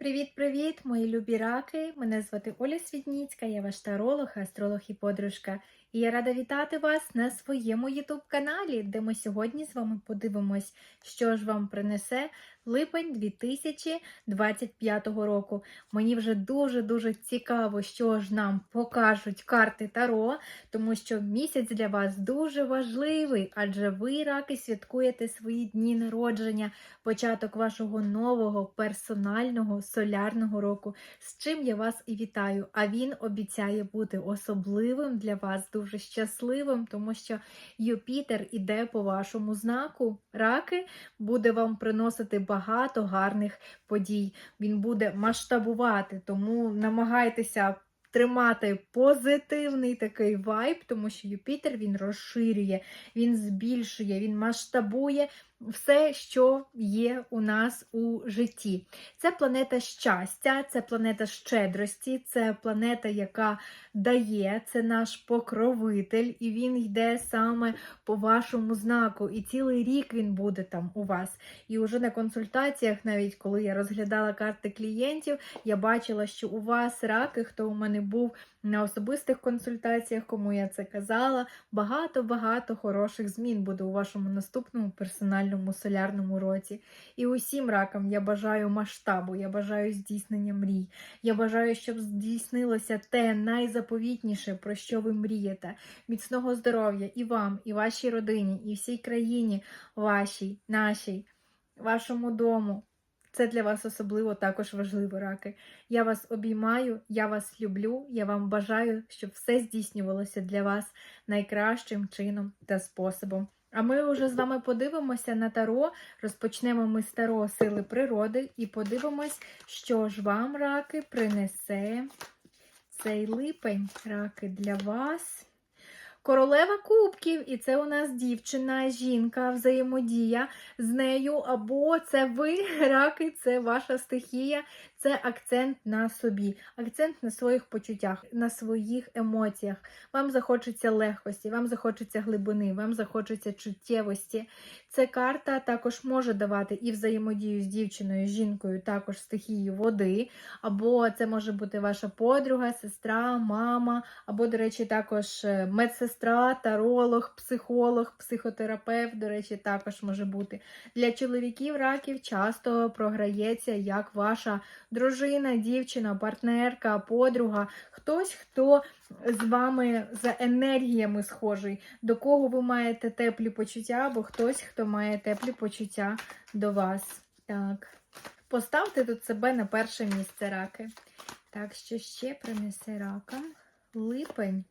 Привіт-привіт, мої любі раки! Мене звати Оля Свідніцька, я ваш таролог, астролог і подружка. І я рада вітати вас на своєму YouTube каналі, де ми сьогодні з вами подивимось, що ж вам принесе липень 2025 року. Мені вже дуже-дуже цікаво, що ж нам покажуть карти Таро, тому що місяць для вас дуже важливий, адже ви, раки, святкуєте свої дні народження, початок вашого нового персонального солярного року, з чим я вас і вітаю. А він обіцяє бути особливим для вас, дуже щасливим, тому що Юпітер іде по вашому знаку. Раки буде вам приносити багато гарних подій. Він буде масштабувати, тому намагайтеся. Тримати позитивний такий вайб, тому що Юпітер він розширює, він збільшує, він масштабує все, що є у нас у житті. Це планета щастя, це планета щедрості, це планета, яка дає, це наш покровитель, і він йде саме по вашому знаку. І цілий рік він буде там у вас. І вже на консультаціях, навіть коли я розглядала карти клієнтів, я бачила, що у вас раки, хто у мене був на особистих консультаціях, кому я це казала, багато-багато хороших змін буде у вашому наступному персональному солярному році. І усім ракам я бажаю масштабу, я бажаю здійснення мрій. Я бажаю, щоб здійснилося те найзаповітніше, про що ви мрієте. Міцного здоров'я і вам, і вашій родині, і всій країні вашій, нашій, вашому дому. Це для вас особливо також важливо, раки. Я вас обіймаю, я вас люблю, я вам бажаю, щоб все здійснювалося для вас найкращим чином та способом. А ми вже з вами подивимося на таро. Розпочнемо ми з таро сили природи і подивимось, що ж вам, раки, принесе цей липень, раки, для вас. Королева кубків, і це у нас дівчина, жінка, взаємодія з нею, або це ви, раки, це ваша стихія, це акцент на собі, акцент на своїх почуттях, на своїх емоціях. Вам захочеться легкості, вам захочеться глибини, вам захочеться чуттєвості. Ця карта також може давати і взаємодію з дівчиною, з жінкою, також стихію води, або це може бути ваша подруга, сестра, мама, або, до речі, також е, медсестра, таролог, психолог, психотерапевт, до речі, також може бути. Для чоловіків раків часто програється як ваша дружина, дівчина, партнерка, подруга, хтось, хто з вами за енергіями схожий, до кого ви маєте теплі почуття, або хтось, хто має теплі почуття до вас. Так. Поставте тут себе на перше місце раки. Так, що ще принесе ракам? Липень.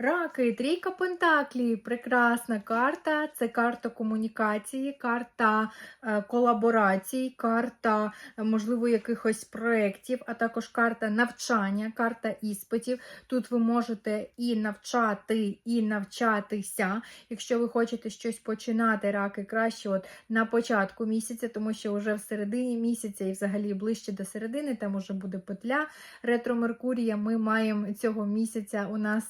Раки, трійка пентаклі, прекрасна карта. Це карта комунікації, карта е, колаборацій, карта, е, можливо, якихось проєктів, а також карта навчання, карта іспитів. Тут ви можете і навчати, і навчатися. Якщо ви хочете щось починати, раки, краще от на початку місяця, тому що вже в середині місяця і взагалі ближче до середини, там уже буде петля ретро Меркурія. Ми маємо цього місяця у нас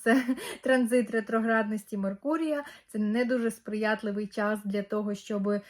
транзит ретроградності Меркурія. Це не дуже сприятливий час для того, щоб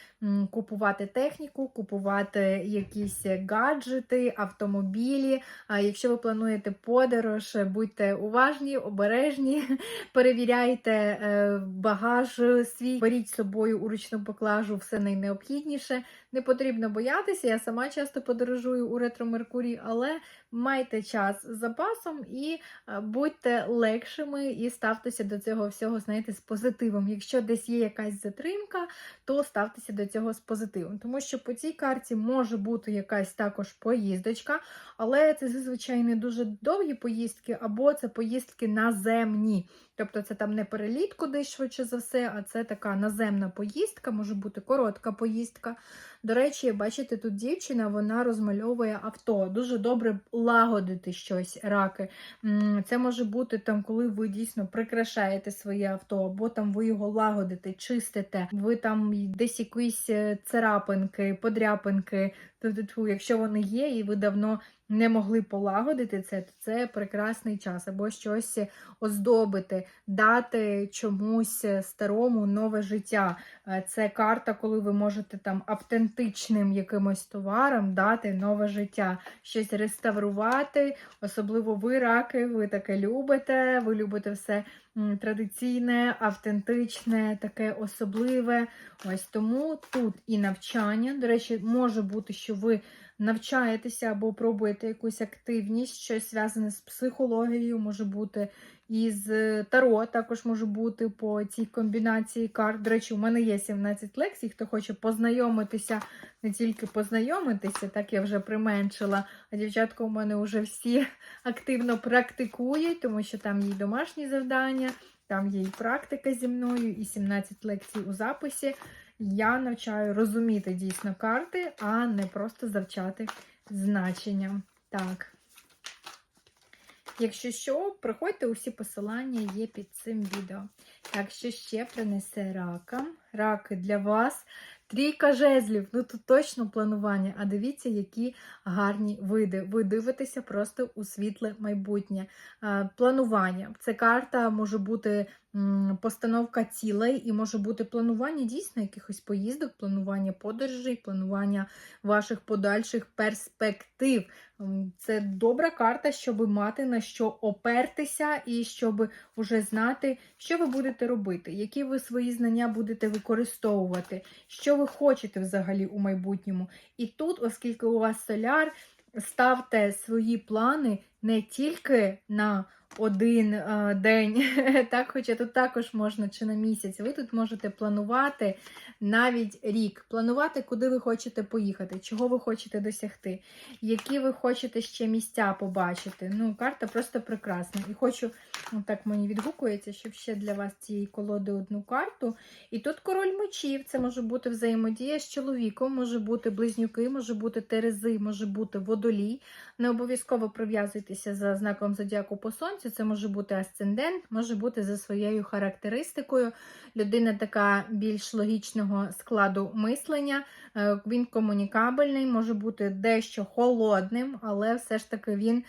купувати техніку, купувати якісь гаджети, автомобілі. А якщо ви плануєте подорож, будьте уважні, обережні, перевіряйте е, багаж свій, беріть з собою у ручну поклажу все найнеобхідніше. Не потрібно боятися. Я сама часто подорожую у ретро Меркурій, але майте час з запасом і е, будьте легшими і ставтеся до цього всього, знаєте, з позитивом. Якщо десь є якась затримка, то ставтеся до цього з позитивом. Тому що по цій карті може бути якась також поїздочка, але це зазвичай не дуже довгі поїздки, або це поїздки наземні. Тобто це там не переліт кудись швидше за все, а це така наземна поїздка, може бути коротка поїздка. До речі, бачите, тут дівчина вона розмальовує авто. Дуже добре лагодити щось, раки. Це може бути там, коли ви дійсно прикрашаєте своє авто, або там ви його лагодите, чистите, ви там десь якісь е, царапинки, подряпинки Тобто, якщо вони є, і ви давно не могли полагодити це, то це прекрасний час, або щось оздобити, дати чомусь старому нове життя. Е, Це карта, коли ви можете там автентичним якимось товаром дати нове життя, щось реставрувати. Особливо ви, раки, ви таке любите, ви любите все традиційне, автентичне, таке особливе. Ось тому тут і навчання. До речі, може бути, що ви навчаєтеся або пробуєте якусь активність, щось зв'язане з психологією, може бути із е, Таро, також може бути по цій комбінації карт. До речі, у мене є 17 лекцій, хто хоче познайомитися, не тільки познайомитися, так я вже применшила. А дівчатка у мене вже всі активно практикують, тому що там є домашні завдання, там є і практика зі мною, і 17 лекцій у записі. Я навчаю розуміти дійсно карти, а не просто завчати значення. Так. Якщо що, приходьте, усі посилання є під цим відео. Так, що ще принесе рака. Раки для вас. Трійка жезлів, ну тут точно планування. А дивіться, які гарні види. Ви дивитеся просто у світле майбутнє. Планування. Це карта може бути постановка цілей, і може бути планування дійсно якихось поїздок, планування подорожей, планування ваших подальших перспектив. М, Це добра карта, щоб мати на що опертися, і щоб вже знати, що ви будете робити, які ви свої знання будете використовувати, що ви хочете взагалі у майбутньому. І тут, оскільки у вас соляр, ставте свої плани не тільки на один е, день, так, хоча тут також можна чи на місяць. Ви тут можете планувати навіть рік, планувати, куди ви хочете поїхати, чого ви хочете досягти, які ви хочете ще місця побачити. Ну, карта просто прекрасна. І хочу, ну, так мені відгукується, щоб ще для вас цієї колоди одну карту. І тут король мечів, це може бути взаємодія з чоловіком, може бути близнюки, може бути терези, може бути водолій. Не обов'язково прив'язуйтеся за знаком зодіаку по сонцю. Це може бути асцендент, може бути за своєю характеристикою. Людина така більш логічного складу мислення. Е, Він комунікабельний, може бути дещо холодним, але все ж таки він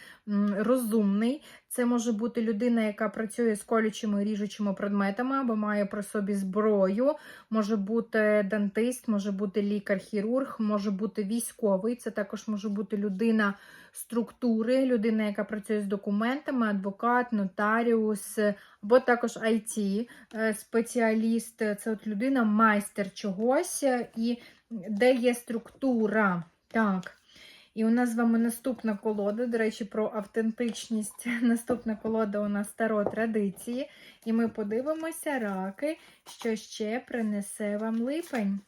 розумний. Це може бути людина, яка працює з колючими ріжучими предметами або має при собі зброю. Може бути дантист, може бути лікар-хірург, може бути військовий. Це також може бути людина структури, людина, яка працює з документами, адвокат, нотаріус, або також IT е, спеціаліст. Це от людина, майстер чогось, е, і де є структура. Так. І у нас з вами наступна колода, до речі, про автентичність. Наступна колода у нас старо традиції. І ми подивимося, раки, що ще принесе вам липень.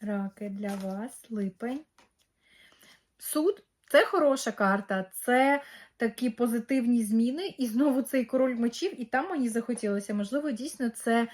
Раки для вас, липень. Суд це хороша карта, це такі позитивні зміни. І знову цей король мечів, і там мені захотілося. Можливо, дійсно, це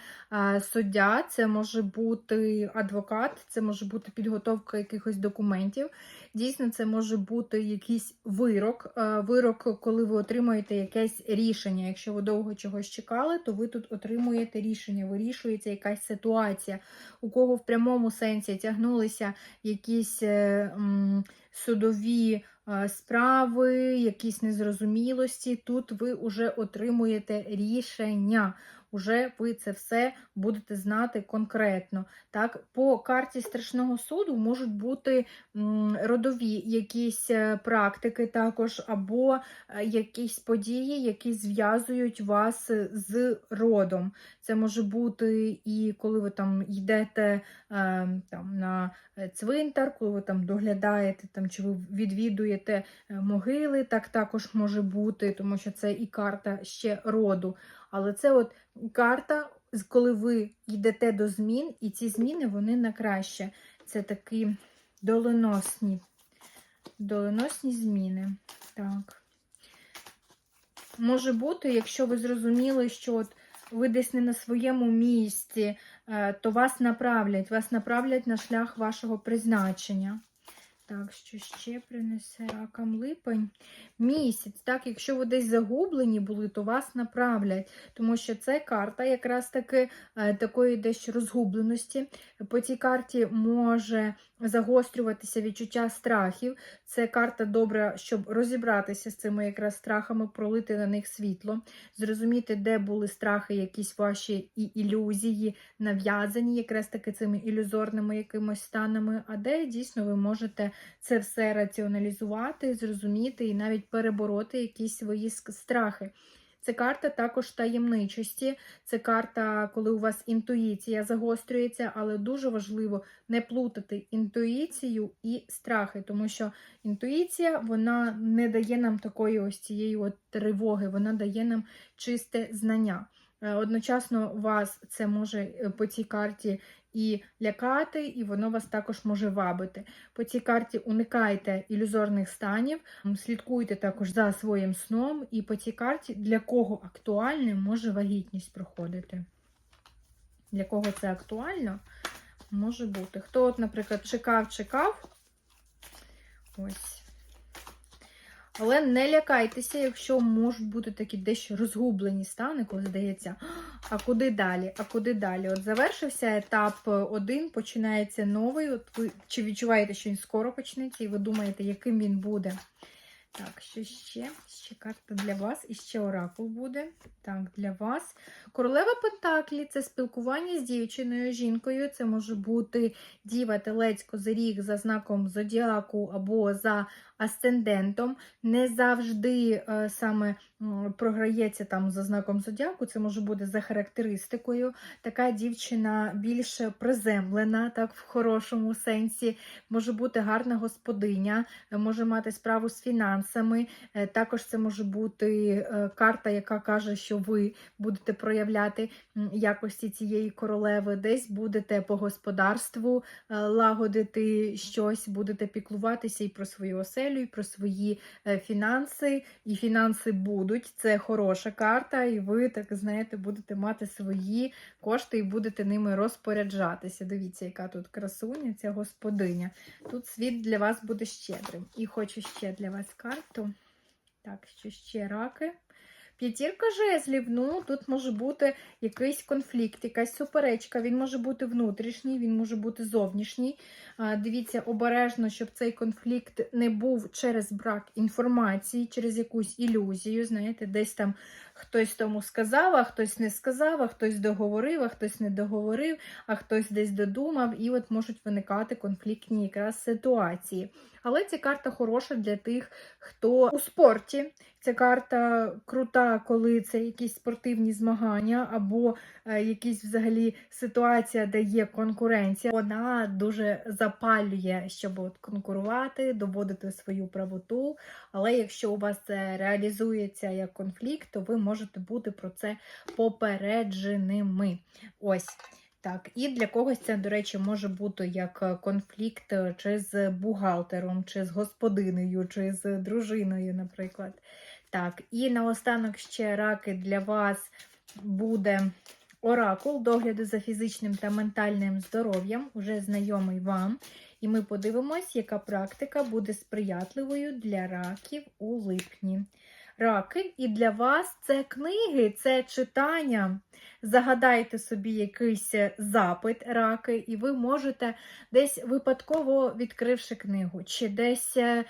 суддя, це може бути адвокат, це може бути підготовка якихось документів. Дійсно, це може бути якийсь вирок. Вирок, коли ви отримуєте якесь рішення. Якщо ви довго чогось чекали, то ви тут отримуєте рішення, вирішується якась ситуація, у кого в прямому сенсі тягнулися якісь е, м, судові справи, якісь незрозумілості. Тут ви вже отримуєте рішення. Уже ви це все будете знати конкретно. Так, По карті страшного суду можуть бути родові якісь е, практики також, або е, якісь події, які зв'язують вас з родом. Це може бути і коли ви там йдете е, там, на цвинтар, коли ви там доглядаєте, там, чи ви відвідуєте е, могили, так також може бути, тому що це і карта ще роду. Але це от карта, коли ви йдете до змін, і ці зміни вони на краще. Це такі доленосні, доленосні зміни. Так. Може бути, якщо ви зрозуміли, що от ви десь не на своєму місці, е, то вас направлять, вас направлять на шлях вашого призначення. Так, що ще принесе ракам липень? Місяць. Так, якщо ви десь загублені були, то вас направлять, тому що це карта якраз таки е, такої дещо розгубленості. По цій карті може загострюватися відчуття страхів. Це карта добра, щоб розібратися з цими якраз страхами, пролити на них світло, зрозуміти, де були страхи, якісь ваші і ілюзії нав'язані, якраз таки цими ілюзорними якимось станами, а де дійсно ви можете це все раціоналізувати, зрозуміти і навіть перебороти якісь свої страхи. Це карта також таємничості, це карта, коли у вас інтуїція загострюється, але дуже важливо не плутати інтуїцію і страхи, тому що інтуїція вона не дає нам такої ось цієї от тривоги, вона дає нам чисте знання. Е, Одночасно вас це може е, по цій карті і лякати, і воно вас також може вабити. По цій карті уникайте ілюзорних станів, слідкуйте також за своїм сном, і по цій карті для кого актуальним може вагітність проходити. Для кого це актуально, може бути. Хто, от, наприклад, чекав, чекав. Ось. Але не лякайтеся, якщо можуть бути такі дещо розгублені стани, коли здається, а куди далі? А куди далі? От завершився етап один, починається новий. От ви чи відчуваєте, що він скоро почнеться, і ви думаєте, яким він буде? Так, що ще? Ще карта для вас, і ще оракул буде. Так, для вас. Королева Пентаклі це спілкування з дівчиною, жінкою. Це може бути діва, телець, козиріг за знаком зодіаку або за асцендентом. Не завжди е, саме програється там за знаком зодіаку, це може бути за характеристикою. Така дівчина більш приземлена, так в хорошому сенсі, може бути гарна господиня, е, може мати справу з фінансами. Е, Також це може бути карта, яка каже, що ви будете проявляти якості цієї королеви, десь будете по господарству лагодити щось, будете піклуватися і про свою оселю, і про свої е, фінанси. І фінанси будуть. Це хороша карта, і ви, так знаєте, будете мати свої кошти і будете ними розпоряджатися. Дивіться, яка тут красуня, ця господиня. Тут світ для вас буде щедрим. І хочу ще для вас карту. Так, що ще раки. П'ятірка жезлів, ну тут може бути якийсь конфлікт, якась суперечка. Він може бути внутрішній, він може бути зовнішній. Дивіться обережно, щоб цей конфлікт не був через брак інформації, через якусь ілюзію. Знаєте, десь там хтось тому сказав, а хтось не сказав, а хтось договорив, а хтось не договорив, а хтось десь додумав, і от можуть виникати конфліктні якраз ситуації. Але ця карта хороша для тих, хто у спорті. Ця карта крута, коли це якісь спортивні змагання, або е, якісь взагалі ситуація, де є конкуренція. Вона дуже запалює, щоб от конкурувати, доводити свою правоту. Але якщо у вас це реалізується як конфлікт, то ви можете бути про це попередженими. Ось. Так, і для когось це, до речі, може бути як е, конфлікт е, чи з бухгалтером, чи з господинею, чи з дружиною, наприклад. Так, і наостанок ще раки для вас буде оракул догляду за фізичним та ментальним здоров'ям, уже знайомий вам. І ми подивимось, яка практика буде сприятливою для раків у липні. Раки, і для вас це книги, це читання. Загадайте собі якийсь запит раки, і ви можете десь випадково відкривши книгу, чи десь е,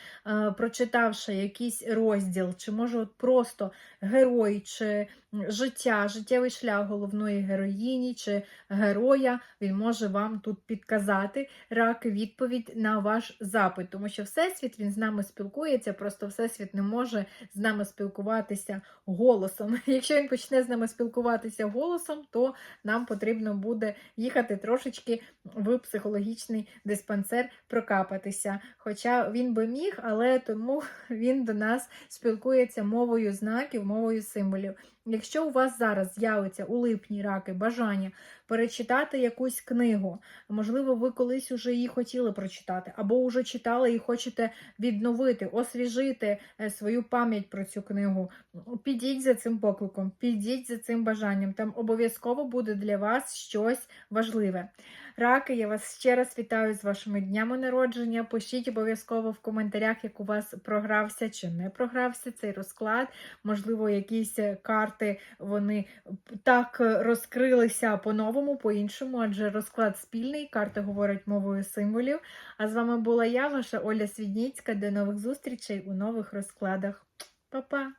прочитавши якийсь розділ, чи може от просто герой, чи життя, життєвий шлях головної героїні чи героя, він може вам тут підказати раки відповідь на ваш запит, тому що Всесвіт він з нами спілкується, просто Всесвіт не може з нами спілкуватися голосом. Якщо він почне з нами спілкуватися голосом, то нам потрібно буде їхати трошечки в психологічний диспансер прокапатися. Хоча він би міг, але тому він до нас спілкується мовою знаків, мовою символів. Якщо у вас зараз з'явиться у липні раки бажання перечитати якусь книгу, можливо, ви колись уже її хотіли прочитати, або вже читали і хочете відновити, освіжити е, свою пам'ять про цю книгу, підіть за цим покликом, підіть за цим бажанням. Там обов'язково буде для вас щось важливе. Раки, я вас ще раз вітаю з вашими днями народження. Пишіть обов'язково в коментарях, як у вас програвся чи не програвся цей розклад. Можливо, якісь е, карти вони так е, розкрилися по-новому, по-іншому, адже розклад спільний, карти говорять мовою символів. А з вами була я, ваша Оля Свідніцька. До нових зустрічей у нових розкладах. Па-па!